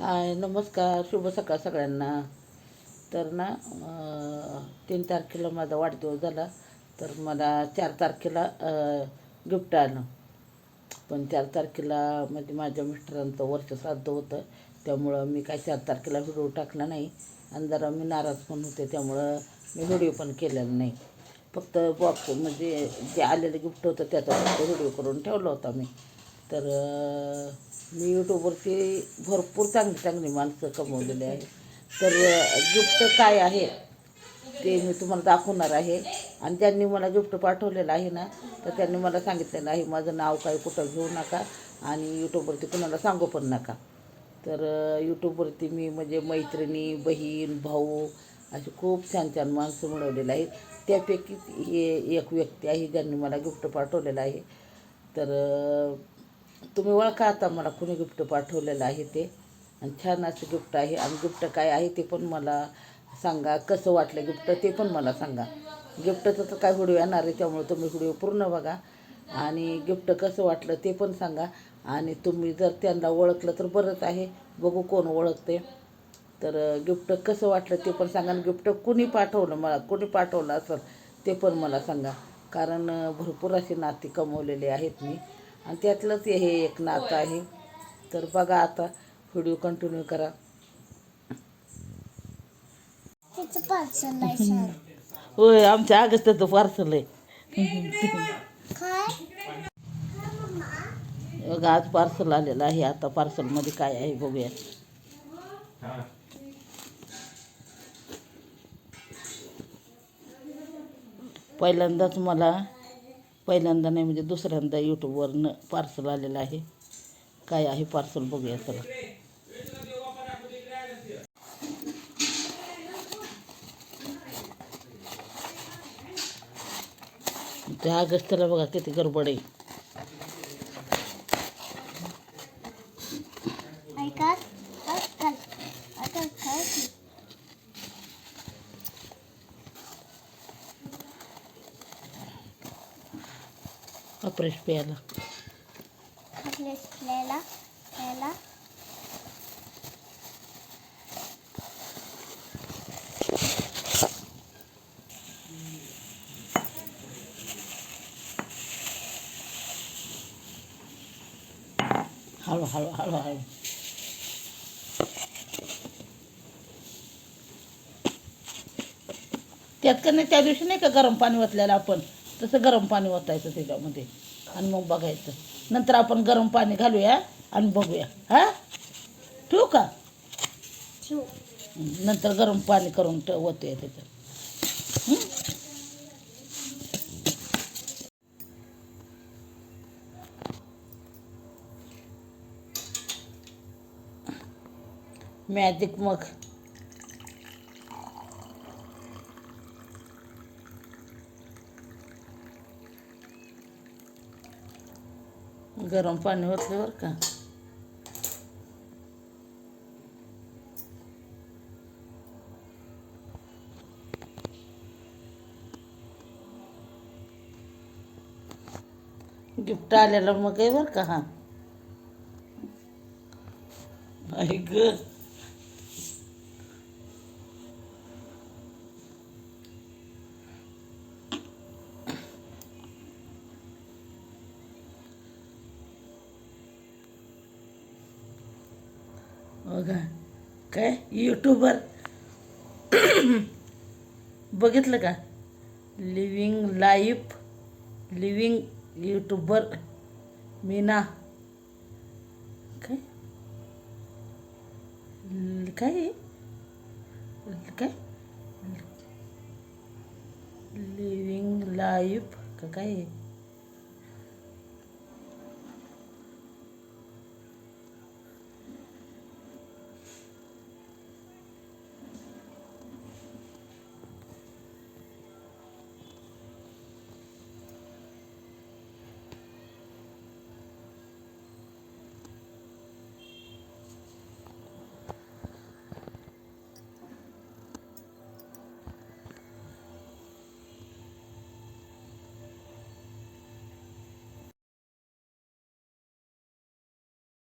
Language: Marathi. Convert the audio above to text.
हाय नमस्कार शुभ सकाळ सगळ्यांना. तर ना तीन तारखेला माझा वाढदिवस झाला. तर मला चार तारखेला गिफ्ट आलं. पण चार तारखेला म्हणजे माझ्या मिस्टरांचं वर्ष श्राद्ध होतं. त्यामुळं मी काय चार तारखेला व्हिडिओ टाकला नाही. आणि जरा मी नाराज पण होते. त्यामुळं मी व्हिडिओ पण केलेला नाही. फक्त बॉक्स म्हणजे जे आलेलं गिफ्ट होतं त्याचा फक्त व्हिडिओ करून ठेवला होता मी. तर मी यूट्यूबवरती भरपूर चांगली चांगली माणसं कमवलेली आहे तर गिफ्ट काय आहे ते मी तुम्हाला दाखवणार आहे. आणि ज्यांनी मला गिफ्ट पाठवलेलं आहे ना तर त्यांनी मला सांगितलेलं आहे माझं नाव काय कुठं घेऊ नका आणि यूट्यूबवरती कुणाला सांगू पण नका. तर यूट्यूबवरती मी म्हणजे मैत्रिणी बहीण भाऊ अशी खूप छान छान माणसं मिळवलेली आहेत. त्यापैकी हे एक व्यक्ती आहे ज्यांनी मला गिफ्ट पाठवलेलं आहे. तर तुम्ही ओळखा आता मला कुणी गिफ्ट पाठवलेलं आहे ते. आणि छान असं गिफ्ट आहे. आणि गिफ्ट काय आहे ते पण मला सांगा. कसं वाटलं गिफ्ट ते पण मला सांगा. गिफ्टचं तर काय व्हिडिओ येणार आहे त्यामुळे तुम्ही व्हिडिओ पूर्ण बघा. आणि गिफ्ट कसं वाटलं ते पण सांगा. आणि तुम्ही जर त्यांना ओळखलं तर बरंच आहे. बघू कोण ओळखते तर गिफ्ट कसं वाटलं ते पण सांगा. आणि गिफ्ट कुणी पाठवलं मला कुणी पाठवलं असेल ते पण मला सांगा. कारण भरपूर अशी नाती कमवलेले आहेत मी. आणि त्यातलंच हे एक नातं आहे. तर बघा आता व्हिडिओ कंटिन्यू करा. होय आमच्या अगस्त्याचं पार्सल आहे. बघा आज पार्सल आलेलं आहे. आता पार्सलमध्ये काय आहे बघूया. पहिल्यांदाच मला पहिल्यांदा नाही म्हणजे दुसऱ्यांदा यूट्यूबवरनं पार्सल आलेलं आहे. काय आहे पार्सल बघूया चला. त्या ऑगस्टला बघा किती गडबड आहे ऐका ऐका ऐका काय अप्रेश प्यायला आपल्या प्लेला प्लेला हळू हळू हळू हळू त्यात का नाही त्या दिवशी नाही का गरम पाणी ओतलेलं आपण तसं गरम पाणी ओतायचं त्याच्यामध्ये. आणि मग बघायचं. नंतर आपण गरम पाणी घालूया आणि बघूया. हा? ठेवू का? नंतर गरम पाणी करून ओतूया त्याच्यात? मॅजिक मग. गरम पाणी ओतलं बरं का. गिफ्ट आलेलं मग आहे बरं का हा. ऐक बघा काय यूट्यूबर बघितलं का living life living YouTuber Meena. काय काय काय लिव्हिंग लाईफ का काय?